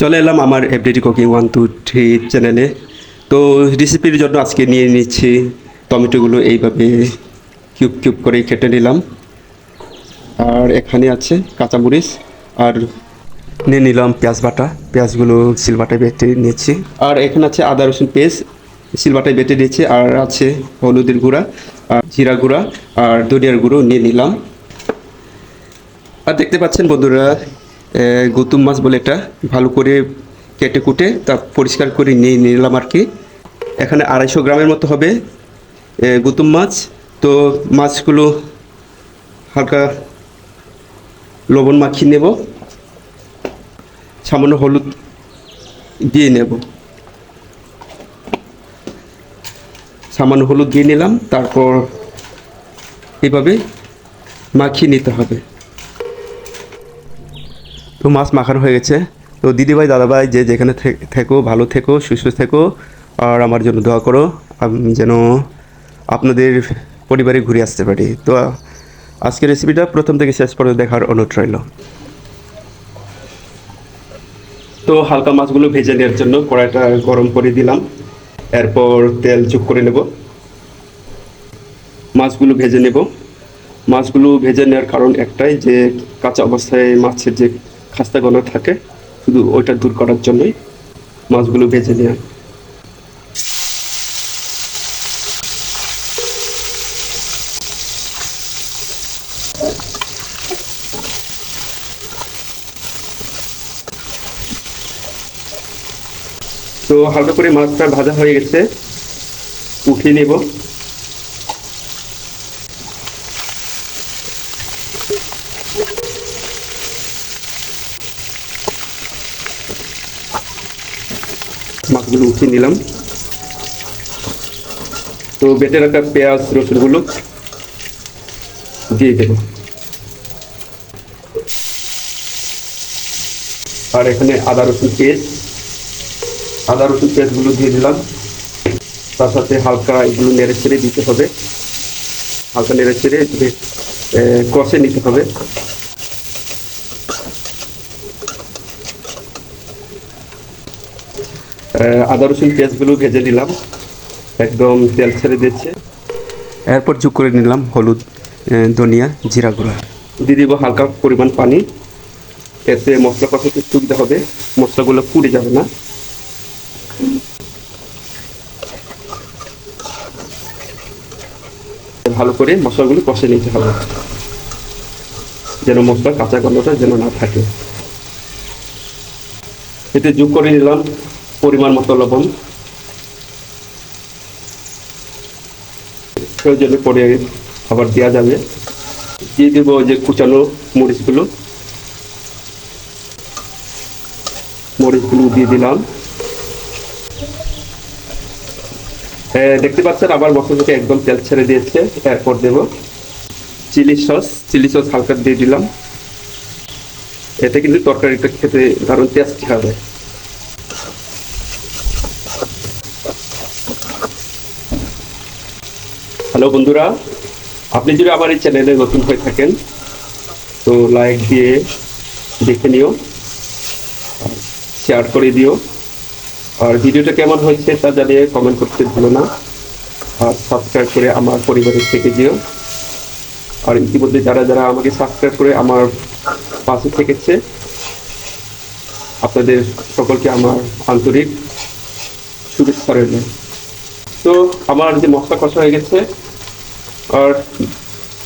চলে এলাম আমার everyday cooking one two three চ্যানেলে তো রেসিপির জন্য আজকে নিয়ে নিচ্ছি টমেটোগুলো এইভাবে কিউব কিউব করে কেটে নিলাম। আর এখানে আছে কাঁচামরিচ, আর নিয়ে নিলাম পেঁয়াজ বাটা। পেঁয়াজগুলো সিলবাটায় বেটে নিয়েছি। আর এখানে আছে আদা, রসুন পেস্ট সিলবাটায় বেটে নিয়েছি। আর আছে হলুদের গুঁড়া, আর জিরা গুঁড়া, আর ধনিয়ার গুঁড়ো নিয়ে নিলাম। আর দেখতে পাচ্ছেন বন্ধুরা গৌতম মাছ বলে এটা ভালো করে কেটে কুটে তা পরিষ্কার করে নিয়ে নিলাম আর কি। এখানে আড়াইশো গ্রামের মতো হবে গৌতম মাছ। তো মাছগুলো হালকা লবণ মাখিয়ে নেব, সামান্য হলুদ দিয়ে নেব। সামান্য হলুদ দিয়ে নিলাম, তারপর এভাবে মাখিয়ে নিতে হবে। তো মাছ মাখানো হয়ে গেছে। তো দিদিভাই, দাদাভাই যে যেখানে থেকো, ভালো থেকো, সুস্থ থেকো, আর আমার জন্য দোয়া করো। আমি যেন আপনাদের পরিবারে ঘুরে আসতে পারি। তো আজকের রেসিপিটা প্রথম থেকে শেষ পর্যন্ত দেখার অনুরোধ রইল। তো হালকা মাছগুলো ভেজে নেওয়ার জন্য কড়াইটা গরম করে দিলাম। এরপর তেল যোগ করে নেব। মাছগুলো ভেজে নেব। মাছগুলো ভেজে নেওয়ার কারণ একটাই যে কাঁচা অবস্থায় মাছের যে খাস্তা গলা থাকে। শুধু ওইটা দূর করার জন্যই মাছগুলো ভেজে নেওয়া তো হালকা করে মাছটা ভাজা হয়ে গেছে। উঠিয়ে নেব। মাছগুলো উঠিয়ে নিলাম। তো বেটে রাখা পেঁয়াজ, রসুনগুলো দিয়ে দেব। আর এখানে আদা, রসুন পেস্ট। আদা, রসুন পেস্টগুলো দিয়ে দিলাম। তার সাথে হালকা এগুলো নেড়ে ছেড়ে দিতে হবে। হালকা নেড়ে ছেড়ে কষে নিতে হবে। আদা, রসুন পেঁয়াজগুলো ভেজে নিলাম। একদম তেল ছেড়ে দিচ্ছে এরপর যোগ করে নিলাম হলুদ ধনিয়া, জিরা গুঁড়া। দিয়ে দিব হালকা পরিমাণ পানি। এতে মশলা কষাতে সুবিধা হবে। মশলাগুলো পুড়ে যাবে না। ভালো করে মশলাগুলো কষে নিতে হবে। যেন মশলা কাঁচা গন্ধটা যেন না থাকে। এতে যোগ করে নিলাম পরিমাণ মতো লবণ। প্রয়োজনে পরে আবার দেওয়া যাবে। দিয়ে দেবো যে কুচানো মরিচগুলো। মরিচগুলো দিয়ে দিলাম। এ, দেখতে পাচ্ছেন আবার মশলাটাকে একদম তেল ছেড়ে দিয়েছে। এরপর দেব চিলি সস। চিলি সস হালকা দিয়ে দিলাম। এতে কিন্তু তরকারিটা খেতে দারুণ টেস্টি হবে। হ্যালো বন্ধুরা, আপনি যদি আমার এই চ্যানেলে নতুন হয়ে থাকেন, তো লাইক দিয়ে দেখে নিও শেয়ার করে দিও। আর ভিডিওটা কেমন হয়েছে তা জানিয়ে কমেন্ট করতে ভুলো না। আর সাবস্ক্রাইব করে আমার পরিবারের থেকে দিও। আর ইতিমধ্যে যারা যারা আমাকে সাবস্ক্রাইব করে আমার পাশে থেকেছে, আপনাদের সকলকে আমার আন্তরিক শুভেচ্ছা রইল। তো আমার যে মশলা কষা হয়ে গেছে আর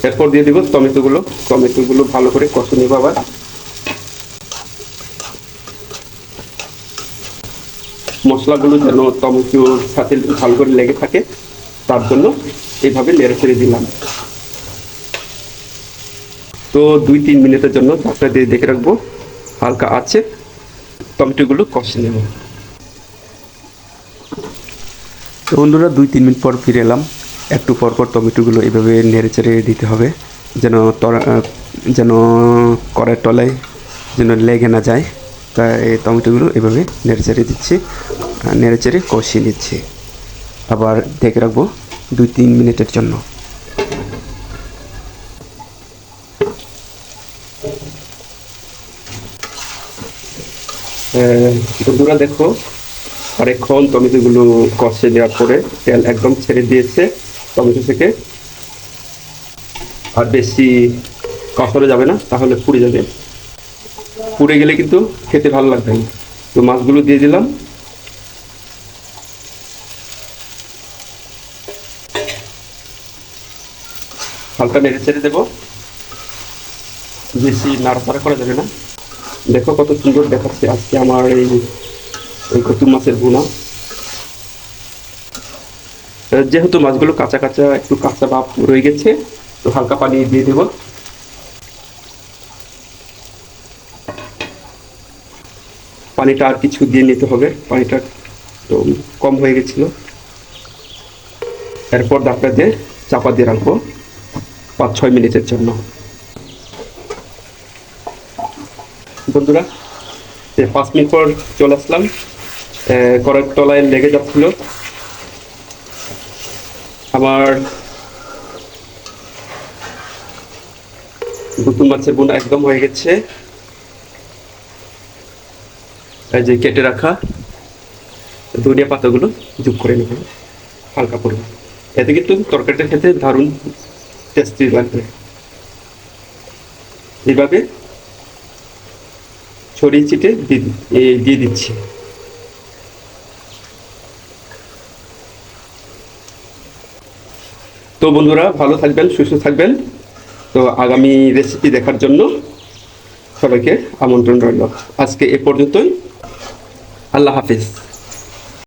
এরপর দিয়ে দিব টমেটোগুলো। টমেটোগুলো ভালো করে কষে নেব আবার। মশলাগুলো যেন টমেটোর সাথে ভালো করে লেগে থাকে, তার জন্য এইভাবে নেড়ে ছেড়ে দিলাম। তো দুই তিন মিনিটের জন্য ঢাকনা দিয়ে দেখে রাখব। হালকা আছে টমেটোগুলো কষে নেব। তো বন্ধুরা, দুই তিন মিনিট পর ফিরে এলাম। একটু পর পর টমেটোগুলো এভাবে নেড়ে চেড়ে দিতে হবে, যেন যেন কড়ার তলায় যেন লেগে না যায়। তাই এই টমেটোগুলো এভাবে নেড়ে চেড়ে দিচ্ছি নেড়ে চেড়ে কষিয়ে নিচ্ছি। আবার দেখে রাখব দুই তিন মিনিটের জন্য। বন্ধুরা দেখো, অনেকক্ষণ টমেটোগুলো কষে দেওয়ার পরে তেল একদম ছেড়ে দিয়েছে। টমেটো থেকে আর বেশি কষানো যাবে না, তাহলে পুড়ে যাবে। পুড়ে গেলে কিন্তু খেতে ভালো লাগবে না। তো মাছগুলো দিয়ে দিলাম। হালকা নেড়ে চেড়ে দেবো। বেশি নাড়াচাড়া করা যাবে না। দেখো কত সুন্দর দেখাচ্ছে আজকে আমার এই কচু মাছের ভুনা। যেহেতু মাছগুলো কাঁচা কাঁচা, একটু কাঁচা ভাব রয়ে গেছে, তো হালকা পানি দিয়ে দেব। পানিটা আর কিছু দিয়ে নিতে হবে, পানিটা তো কম হয়ে গেছিল। এরপর ডাকটা দিয়ে চাপা দিয়ে রাখব, পাঁচ ছয় মিনিটের জন্য। বন্ধুরা পাঁচ মিনিট পর চলে আসলাম। কড়াইয়ের তলায় লেগে যাচ্ছিল। আমার নতুন মাছের বোনা একদম হয়ে গেছে। এই যে কেটে রাখা ধনিয়া পাতাগুলো যোগ করে নেব, হালকা করে। এতে কিন্তু তরকারিটা খেতে দারুণ টেস্টি লাগবে। এইভাবে ছড়িয়ে ছিটে দিয়ে দিচ্ছি। তো বন্ধুরা, ভালো থাকবেন, সুস্থ থাকবেন। তো আগামী রেসিপি দেখার জন্য সবাইকে আমন্ত্রণ রইল। আজকে এ পর্যন্তই। আল্লাহ হাফিজ।